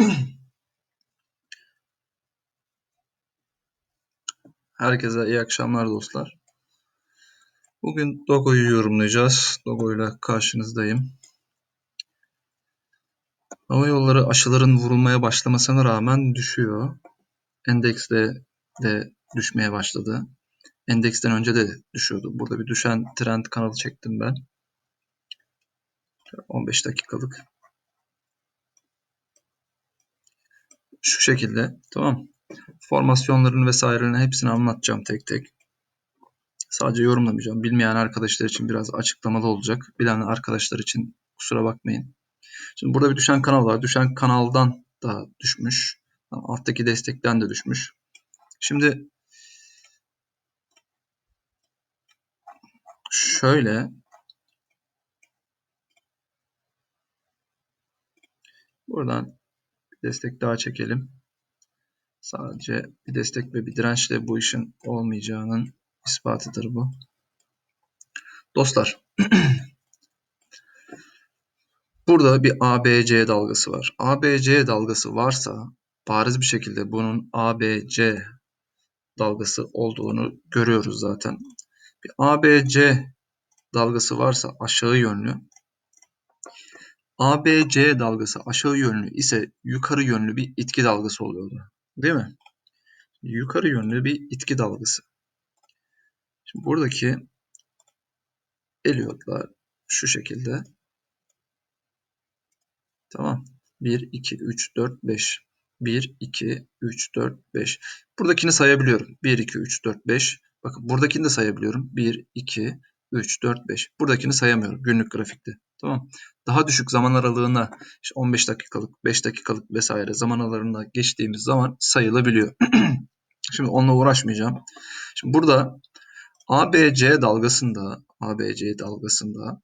Herkese iyi akşamlar dostlar. Bugün Dogo'yu yorumlayacağız. Dogo ile karşınızdayım. Hava yolları aşıların vurulmaya başlamasına rağmen düşüyor. Endekste de düşmeye başladı. Endeksten önce de düşüyordu. Burada bir düşen trend kanalı çektim ben. 15 dakikalık. Şu şekilde. Tamam. Formasyonların vesairelerini hepsini anlatacağım tek tek. Sadece yorumlamayacağım. Bilmeyen arkadaşlar için biraz açıklamalı olacak. Bilen arkadaşlar için kusura bakmayın. Şimdi burada bir düşen kanal var. Düşen kanaldan da düşmüş. Alttaki destekten de düşmüş. Şimdi şöyle buradan destek daha çekelim. Sadece bir destek ve bir dirençle bu işin olmayacağının ispatıdır bu. Dostlar burada bir ABC dalgası var. ABC dalgası varsa bariz bir şekilde bunun ABC dalgası olduğunu görüyoruz zaten. Bir ABC dalgası varsa aşağı yönlü ABC dalgası aşağı yönlü ise yukarı yönlü bir itki dalgası oluyordu. Değil mi? Yukarı yönlü bir itki dalgası. Şimdi buradaki eliyotlar şu şekilde. Tamam. 1, 2, 3, 4, 5. 1, 2, 3, 4, 5. Buradakini sayabiliyorum. 1, 2, 3, 4, 5. Bakın buradakini de sayabiliyorum. 1, 2, 3, 4, 5. Buradakini sayamıyorum günlük grafikte. Tamam. Daha düşük zaman aralığına işte 15 dakikalık, 5 dakikalık vesaire zaman aralığına geçtiğimiz zaman sayılabiliyor. Şimdi onunla uğraşmayacağım. Şimdi burada ABC dalgasında ABC dalgasında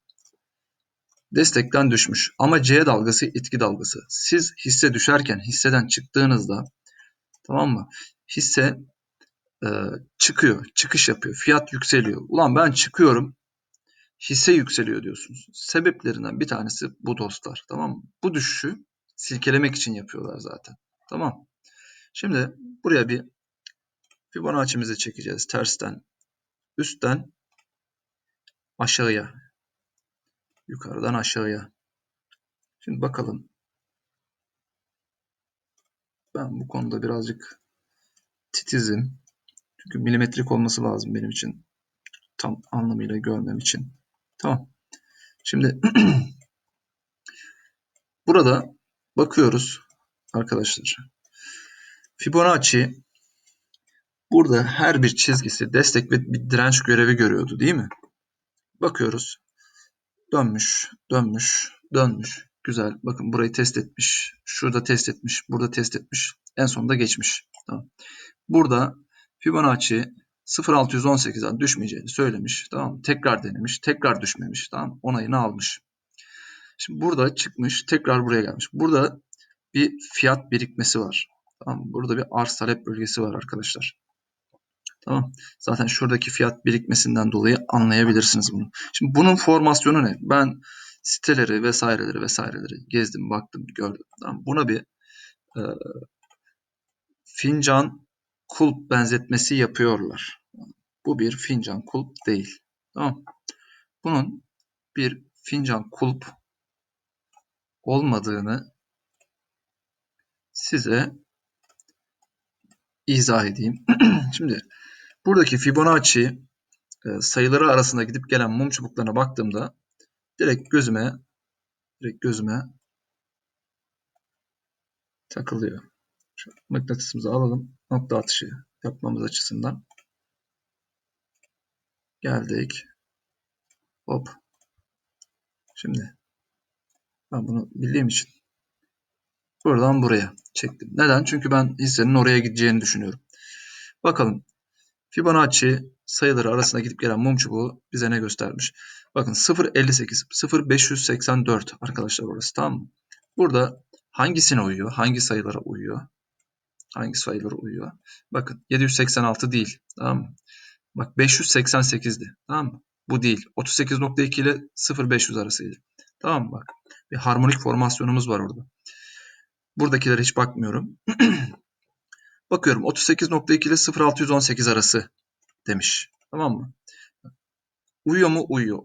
destekten düşmüş. Ama C dalgası itki dalgası. Siz hisse düşerken hisseden çıktığınızda tamam mı? Hisse e, çıkıyor, çıkış yapıyor. Fiyat yükseliyor. Ulan ben çıkıyorum. Hisse yükseliyor diyorsunuz. Sebeplerinden bir tanesi bu dostlar. Tamam mı? Bu düşüşü silkelemek için yapıyorlar zaten. Tamam. Şimdi buraya bir Fibonacci'mizi çekeceğiz tersten üstten aşağıya. Yukarıdan aşağıya. Şimdi bakalım. Ben bu konuda birazcık titizim. Çünkü milimetrik olması lazım benim için. Tam anlamıyla görmem için. Tamam. Şimdi burada bakıyoruz arkadaşlar. Fibonacci burada her bir çizgisi destek ve bir direnç görevi görüyordu değil mi? Bakıyoruz. Dönmüş, dönmüş, dönmüş. Güzel. Bakın burayı test etmiş. Şurada test etmiş. Burada test etmiş. En sonunda geçmiş. Tamam. Burada Fibonacci 0.618'den düşmeyeceğini söylemiş. Tamam Tekrar denemiş. Tekrar düşmemiş. Tamam Onayını almış. Şimdi burada çıkmış. Tekrar buraya gelmiş. Burada bir fiyat birikmesi var. Tamam Burada bir arz talep bölgesi var arkadaşlar. Tamam. Zaten şuradaki fiyat birikmesinden dolayı anlayabilirsiniz bunu. Şimdi bunun formasyonu ne? Ben siteleri vesaireleri vesaireleri gezdim, baktım, gördüm. Tamam. Buna bir e, fincan kulp benzetmesi yapıyorlar. Bu bir fincan kulp değil. Tamam. Bunun bir fincan kulp olmadığını size izah edeyim. Şimdi Buradaki Fibonacci e, sayıları arasında gidip gelen mum çubuklarına baktığımda direkt gözüme direkt gözüme takılıyor. Şu mıknatısımızı alalım. Nokta atışı yapmamız açısından. Geldik. Hop. Şimdi ben bunu bildiğim için buradan buraya çektim. Neden? Çünkü ben hissenin oraya gideceğini düşünüyorum. Bakalım Fibonacci sayıları arasında gidip gelen mum çubuğu bize ne göstermiş? Bakın 0.58, 0.584 arkadaşlar orası tamam mı? Burada hangisine uyuyor? Hangi sayılara uyuyor? Hangi sayılara uyuyor? Bakın 786 değil. Tamam mı? Bak 588'di. Tamam mı? Bu değil. 38.2 ile 0.500 arasıydı. Tamam mı? Bak bir harmonik formasyonumuz var orada. Buradakilere hiç bakmıyorum. Bakıyorum 38.2 ile 0.618 arası demiş. Tamam mı? Uyuyor mu? Uyuyor.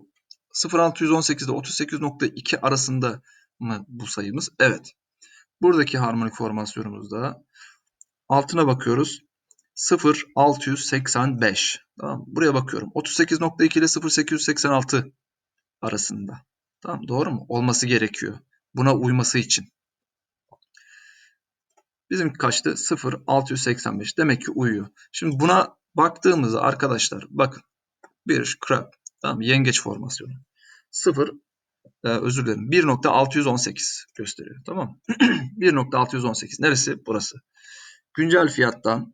0.618 ile 38.2 arasında mı bu sayımız? Evet. Buradaki harmonik formasyonumuzda altına bakıyoruz. 0.685. Tamam Buraya bakıyorum. 38.2 ile 0.886 arasında. Tamam Doğru mu? Olması gerekiyor. Buna uyması için. Bizim kaçtı? 0.685. Demek ki uyuyor. Şimdi buna baktığımızda arkadaşlar bakın. Bir crab. Tamam Yengeç formasyonu. 0 e, özür dilerim 1.618 gösteriyor. Tamam 1.618 neresi? Burası. Güncel fiyattan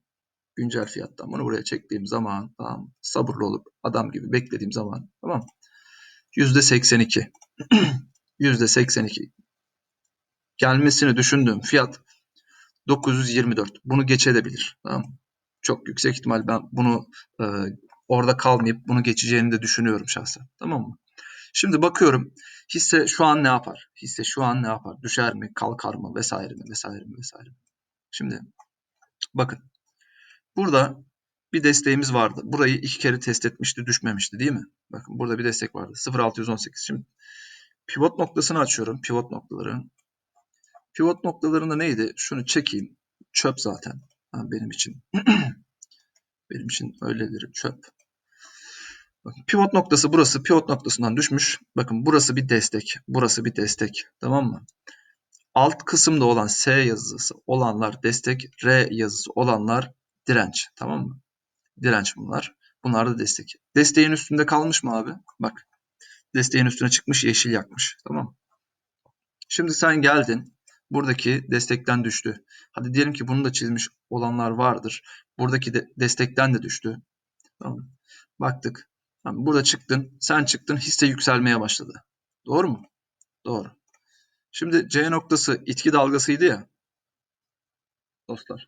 güncel fiyattan bunu buraya çektiğim zaman tamam sabırlı olup adam gibi beklediğim zaman tamam %82 %82 gelmesini düşündüğüm fiyat 924. Bunu geçebilir. Tamam Çok yüksek ihtimal ben bunu e, orada kalmayıp bunu geçeceğini de düşünüyorum şahsen. Tamam mı? Şimdi bakıyorum hisse şu an ne yapar? Hisse şu an ne yapar? Düşer mi? Kalkar mı? Vesaire mi? Vesaire mi? Vesaire mi? Şimdi bakın burada bir desteğimiz vardı. Burayı iki kere test etmişti, düşmemişti değil mi? Bakın burada bir destek vardı. 0.618. Şimdi pivot noktasını açıyorum. Pivot noktaları. Pivot noktalarında neydi? Şunu çekeyim. Çöp zaten. Ha, benim için. benim için öyledir çöp. Bakın pivot noktası burası. Pivot noktasından düşmüş. Bakın burası bir destek. Burası bir destek. Tamam mı? Alt kısımda olan S yazısı olanlar destek. R yazısı olanlar direnç. Tamam mı? Direnç bunlar. Bunlar da destek. Desteğin üstünde kalmış mı abi? Bak. Desteğin üstüne çıkmış yeşil yakmış. Tamam Şimdi sen geldin. Buradaki destekten düştü. Hadi diyelim ki bunu da çizmiş olanlar vardır. Buradaki de destekten de düştü. Tamam Baktık. Tamam, burada çıktın. Sen çıktın. Hisse yükselmeye başladı. Doğru mu? Doğru. Şimdi C noktası itki dalgasıydı ya. Dostlar.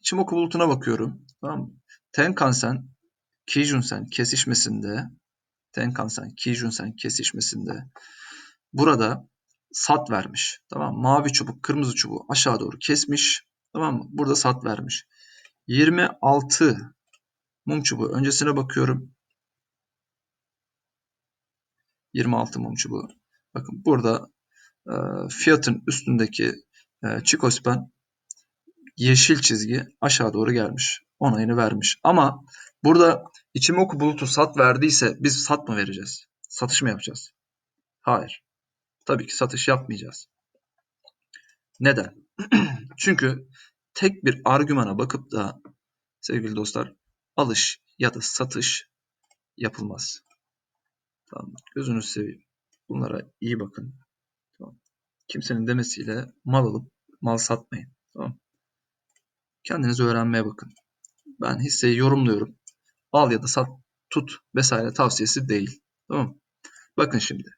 Ichimoku bulutuna bakıyorum. Tamam mı? Tenkan-sen, Kijun-sen kesişmesinde Tenkan-sen, Kijun-sen kesişmesinde burada sat vermiş. Tamam Mavi çubuk, kırmızı çubuğu aşağı doğru kesmiş. Tamam mı? Burada sat vermiş. 26 mum çubuğu öncesine bakıyorum. 26 mum çubuğu. Bakın burada e, fiyatın üstündeki e, Çikospen yeşil çizgi aşağı doğru gelmiş. Onayını vermiş. Ama burada Ichimoku bulutu sat verdiyse biz sat mı vereceğiz? Satış mı yapacağız? Hayır. Tabii ki satış yapmayacağız. Neden? Çünkü tek bir argümana bakıp da sevgili dostlar alış ya da satış yapılmaz. Tamam. Gözünüzü seveyim. Bunlara iyi bakın. Tamam. Kimsenin demesiyle mal alıp mal satmayın. Tamam. Kendiniz öğrenmeye bakın. Ben hisseyi yorumluyorum. Al ya da sat, tut vesaire tavsiyesi değil. Tamam Bakın şimdi.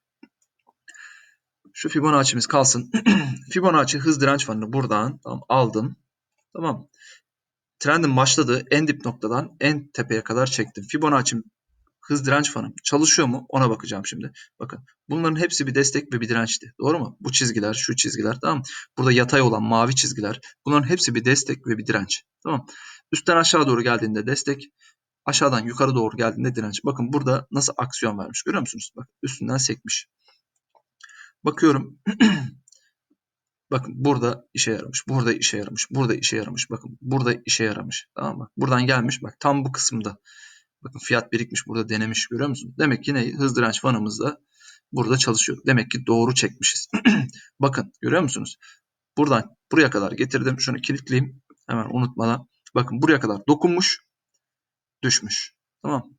Şu Fibonacci'miz kalsın. Fibonacci hız direnç fanını buradan tamam, aldım. Tamam. Trendin başladığı en dip noktadan en tepeye kadar çektim. Fibonacci hız direnç fanı çalışıyor mu? Ona bakacağım şimdi. Bakın bunların hepsi bir destek ve bir dirençti. Doğru mu? Bu çizgiler, şu çizgiler tamam Burada yatay olan mavi çizgiler. Bunların hepsi bir destek ve bir direnç. Tamam Üstten aşağı doğru geldiğinde destek, aşağıdan yukarı doğru geldiğinde direnç. Bakın burada nasıl aksiyon vermiş. Görüyor musunuz? Bak üstünden sekmiş. Bakıyorum. Bakın burada işe yaramış. Burada işe yaramış. Burada işe yaramış. Bakın burada işe yaramış. Tamam mı? Buradan gelmiş. Bak tam bu kısımda. Bakın fiyat birikmiş burada denemiş görüyor musun? Demek ki ne? Hız direnç fanımız da burada çalışıyor. Demek ki doğru çekmişiz. Bakın görüyor musunuz? Buradan buraya kadar getirdim. Şunu kilitleyeyim. Hemen unutmadan. Bakın buraya kadar dokunmuş. Düşmüş. Tamam.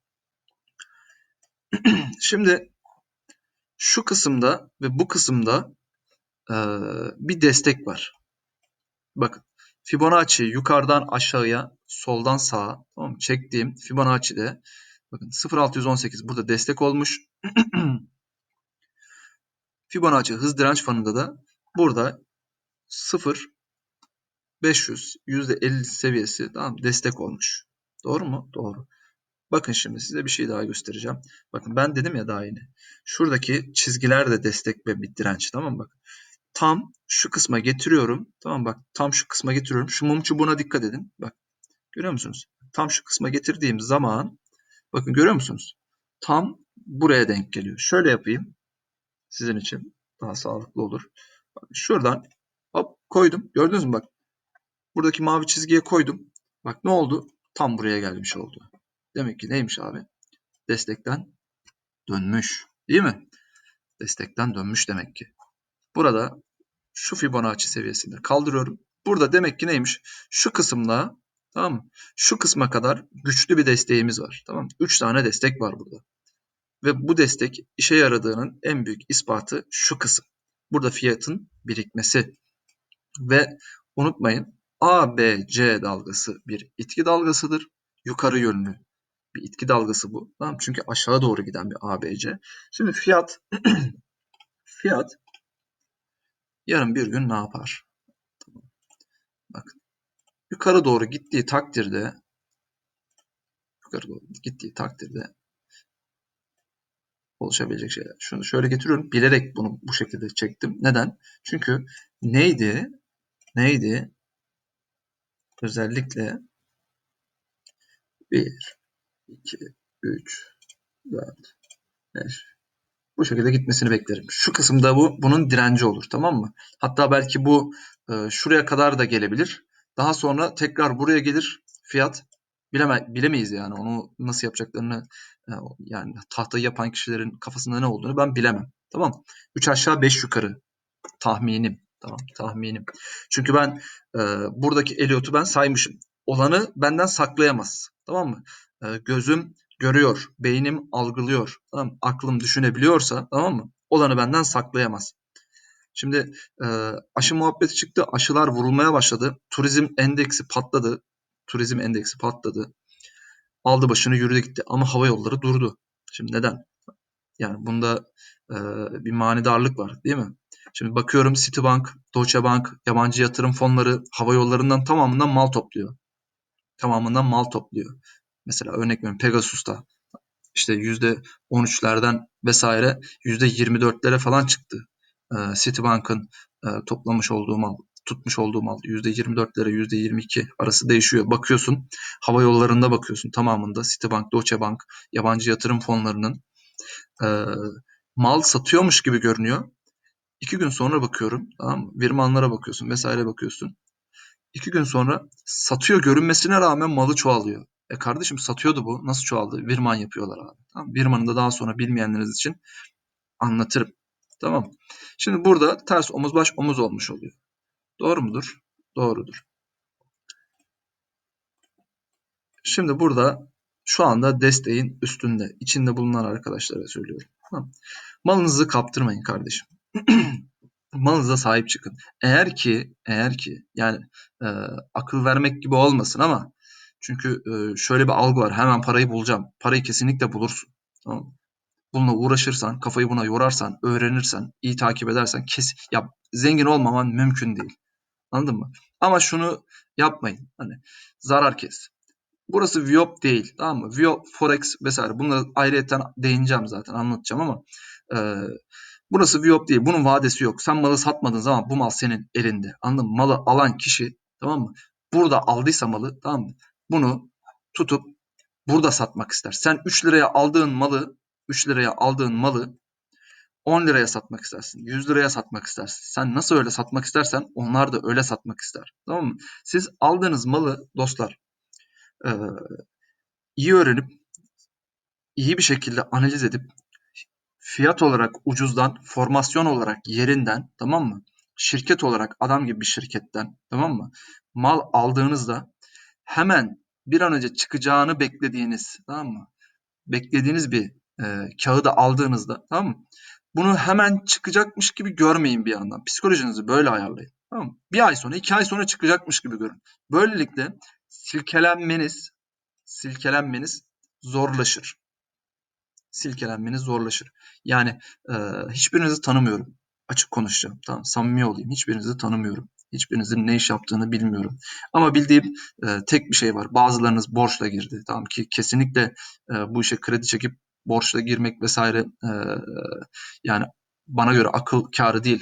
Şimdi şu kısımda ve bu kısımda e, bir destek var. Bakın Fibonacci yukarıdan aşağıya, soldan sağa tamam çektiğim Fibonacci'de bakın 0.618 burada destek olmuş. Fibonacci hız direnç fanında da burada 0 500 %50 seviyesi tamam destek olmuş. Doğru mu? Doğru. Bakın şimdi size bir şey daha göstereceğim. Bakın ben dedim ya daha yeni. Şuradaki çizgiler de destek ve bir direnç tamam mı? Bak. tam şu kısma getiriyorum. Tamam bak tam şu kısma getiriyorum. Şu mum çubuğuna dikkat edin. Bak görüyor musunuz? Tam şu kısma getirdiğim zaman bakın görüyor musunuz? Tam buraya denk geliyor. Şöyle yapayım. Sizin için daha sağlıklı olur. Bak, şuradan hop koydum. Gördünüz mü bak. Buradaki mavi çizgiye koydum. Bak ne oldu? Tam buraya gelmiş oldu. Demek ki neymiş abi? Destekten dönmüş. Değil mi? Destekten dönmüş demek ki. Burada şu Fibonacci seviyesinde kaldırıyorum. Burada demek ki neymiş? Şu kısımla tamam mı? Şu kısma kadar güçlü bir desteğimiz var. Tamam mı? 3 tane destek var burada. Ve bu destek işe yaradığının en büyük ispatı şu kısım. Burada fiyatın birikmesi. Ve unutmayın ABC dalgası bir itki dalgasıdır. Yukarı yönlü bir itki dalgası bu. Tamam Çünkü aşağı doğru giden bir ABC. Şimdi fiyat fiyat yarın bir gün ne yapar? Yukarı doğru gittiği takdirde yukarı doğru gittiği takdirde oluşabilecek şeyler. Şunu şöyle getiriyorum. Bilerek bunu bu şekilde çektim. Neden? Çünkü neydi? Neydi? Özellikle 1, 2, 3, 4, 5, bu şekilde gitmesini beklerim. Şu kısımda bu bunun direnci olur tamam mı? Hatta belki bu e, şuraya kadar da gelebilir. Daha sonra tekrar buraya gelir fiyat. Bileme, bilemeyiz yani onu nasıl yapacaklarını e, yani tahtayı yapan kişilerin kafasında ne olduğunu ben bilemem. Tamam 3 aşağı 5 yukarı tahminim. Tamam tahminim. Çünkü ben e, buradaki Elliot'u ben saymışım. Olanı benden saklayamaz. Tamam mı? E, gözüm görüyor, beynim algılıyor, tamam aklım düşünebiliyorsa tamam mı? Olanı benden saklayamaz. Şimdi e, aşı muhabbeti çıktı, aşılar vurulmaya başladı. Turizm endeksi patladı. Turizm endeksi patladı. Aldı başını yürüdü gitti ama hava yolları durdu. Şimdi neden? Yani bunda e, bir manidarlık var değil mi? Şimdi bakıyorum Citibank, Deutsche Bank, yabancı yatırım fonları hava yollarından tamamından mal topluyor. Tamamından mal topluyor. Mesela örnek veriyorum Pegasus'ta işte %13'lerden vesaire %24'lere falan çıktı. Ee, Citibank'ın e, toplamış olduğu mal, tutmuş olduğu mal %24'lere %22 arası değişiyor. Bakıyorsun hava yollarında bakıyorsun tamamında Citibank, Deutsche Bank, yabancı yatırım fonlarının e, mal satıyormuş gibi görünüyor. İki gün sonra bakıyorum tamam mı? Virmanlara bakıyorsun vesaire bakıyorsun. İki gün sonra satıyor görünmesine rağmen malı çoğalıyor. E kardeşim satıyordu bu. Nasıl çoğaldı? Virman yapıyorlar abi. Tamam. Virman'ı da daha sonra bilmeyenleriniz için anlatırım. Tamam. Şimdi burada ters omuz baş omuz olmuş oluyor. Doğru mudur? Doğrudur. Şimdi burada şu anda desteğin üstünde, içinde bulunan arkadaşlara söylüyorum. Malınızı kaptırmayın kardeşim. Malınıza sahip çıkın. Eğer ki, eğer ki yani e, akıl vermek gibi olmasın ama çünkü e, şöyle bir algı var. Hemen parayı bulacağım. Parayı kesinlikle bulursun. Tamam Bununla uğraşırsan, kafayı buna yorarsan, öğrenirsen, iyi takip edersen kes ya zengin olmaman mümkün değil. Anladın mı? Ama şunu yapmayın. Hani zarar kes. Burası Viop değil. Tamam mı? Viop, Forex vesaire. Bunları ayrıyeten değineceğim zaten anlatacağım ama e, burası Viop değil. Bunun vadesi yok. Sen malı satmadığın zaman bu mal senin elinde. Anladın mı? Malı alan kişi tamam mı? Burada aldıysa malı tamam mı? Bunu tutup burada satmak ister. Sen 3 liraya aldığın malı 3 liraya aldığın malı 10 liraya satmak istersin. 100 liraya satmak istersin. Sen nasıl öyle satmak istersen onlar da öyle satmak ister. Tamam mı? Siz aldığınız malı dostlar iyi öğrenip iyi bir şekilde analiz edip fiyat olarak ucuzdan, formasyon olarak yerinden tamam mı? Şirket olarak adam gibi bir şirketten tamam mı? Mal aldığınızda hemen bir an önce çıkacağını beklediğiniz tamam mı? Beklediğiniz bir e, kağıdı aldığınızda tamam mı? Bunu hemen çıkacakmış gibi görmeyin bir yandan. Psikolojinizi böyle ayarlayın. Tamam mı? Bir ay sonra, iki ay sonra çıkacakmış gibi görün. Böylelikle silkelenmeniz, silkelenmeniz zorlaşır. Silkelenmeniz zorlaşır. Yani e, hiçbirinizi tanımıyorum. Açık konuşacağım. Tamam, samimi olayım. Hiçbirinizi tanımıyorum. Hiçbirinizin ne iş yaptığını bilmiyorum. Ama bildiğim e, tek bir şey var. Bazılarınız borçla girdi. Tamam ki kesinlikle e, bu işe kredi çekip borçla girmek vesaire e, yani bana göre akıl kârı değil.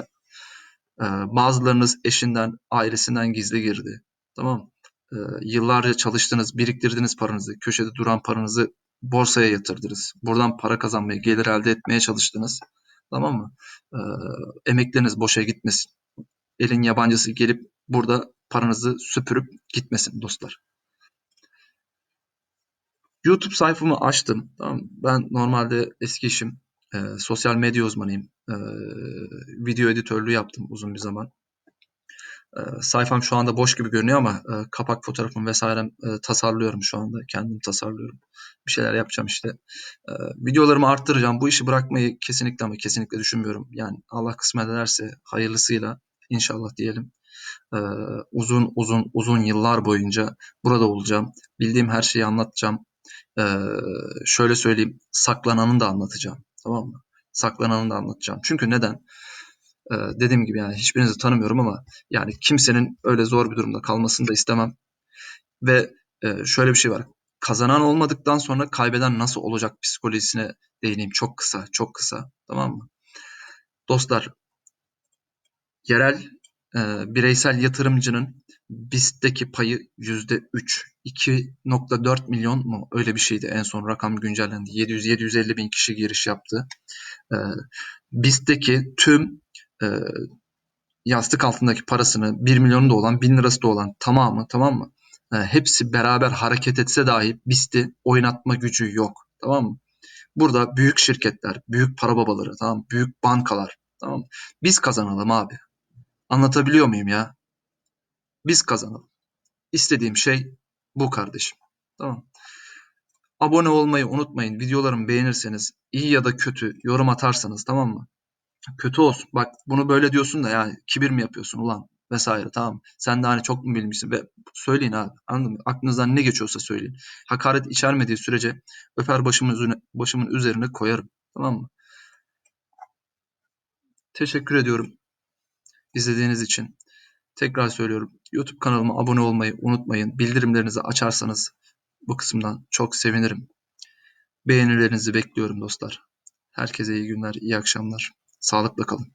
Ee, bazılarınız eşinden, ailesinden gizli girdi. Tamam? Ee, yıllarca çalıştınız, biriktirdiniz paranızı, köşede duran paranızı borsaya yatırdınız. Buradan para kazanmaya, gelir elde etmeye çalıştınız. Tamam mı? Ee, emekleriniz boşa gitmesin. Elin yabancısı gelip burada paranızı süpürüp gitmesin dostlar. YouTube sayfamı açtım. Tamam. Ben normalde eski işim e, sosyal medya uzmanıyım. E, video editörlüğü yaptım uzun bir zaman. E, sayfam şu anda boş gibi görünüyor ama e, kapak fotoğrafım vesairem e, tasarlıyorum şu anda. Kendim tasarlıyorum. Bir şeyler yapacağım işte. E, videolarımı arttıracağım. Bu işi bırakmayı kesinlikle ama kesinlikle düşünmüyorum. Yani Allah kısmet ederse hayırlısıyla inşallah diyelim. E, uzun uzun uzun yıllar boyunca burada olacağım. Bildiğim her şeyi anlatacağım. Ee, şöyle söyleyeyim, saklananın da anlatacağım. Tamam mı? Saklananın da anlatacağım. Çünkü neden? Ee, dediğim gibi yani hiçbirinizi tanımıyorum ama yani kimsenin öyle zor bir durumda kalmasını da istemem. Ve e, şöyle bir şey var. Kazanan olmadıktan sonra kaybeden nasıl olacak psikolojisine değineyim. Çok kısa, çok kısa. Tamam mı? Dostlar, yerel e, bireysel yatırımcının BIST'teki payı yüzde üç. 2.4 milyon mu? Öyle bir şeydi. En son rakam güncellendi. 700-750 bin kişi giriş yaptı. E, BIST'teki tüm e, yastık altındaki parasını 1 milyonu da olan 1000 lirası da olan tamamı tamam mı? E, hepsi beraber hareket etse dahi BIST'i oynatma gücü yok. Tamam mı? Burada büyük şirketler, büyük para babaları, tamam büyük bankalar, tamam Biz kazanalım abi. Anlatabiliyor muyum ya? Biz kazanalım. İstediğim şey bu kardeşim. Tamam. Abone olmayı unutmayın. Videolarımı beğenirseniz, iyi ya da kötü yorum atarsanız tamam mı? Kötü olsun. Bak bunu böyle diyorsun da yani kibir mi yapıyorsun ulan vesaire tamam Sen de hani çok mu bilmişsin ve söyleyin abi anladın mı? Aklınızdan ne geçiyorsa söyleyin. Hakaret içermediği sürece öper başımın üzerine, başımın üzerine koyarım. Tamam mı? Teşekkür ediyorum izlediğiniz için. Tekrar söylüyorum. YouTube kanalıma abone olmayı unutmayın. Bildirimlerinizi açarsanız bu kısımdan çok sevinirim. Beğenilerinizi bekliyorum dostlar. Herkese iyi günler, iyi akşamlar. Sağlıkla kalın.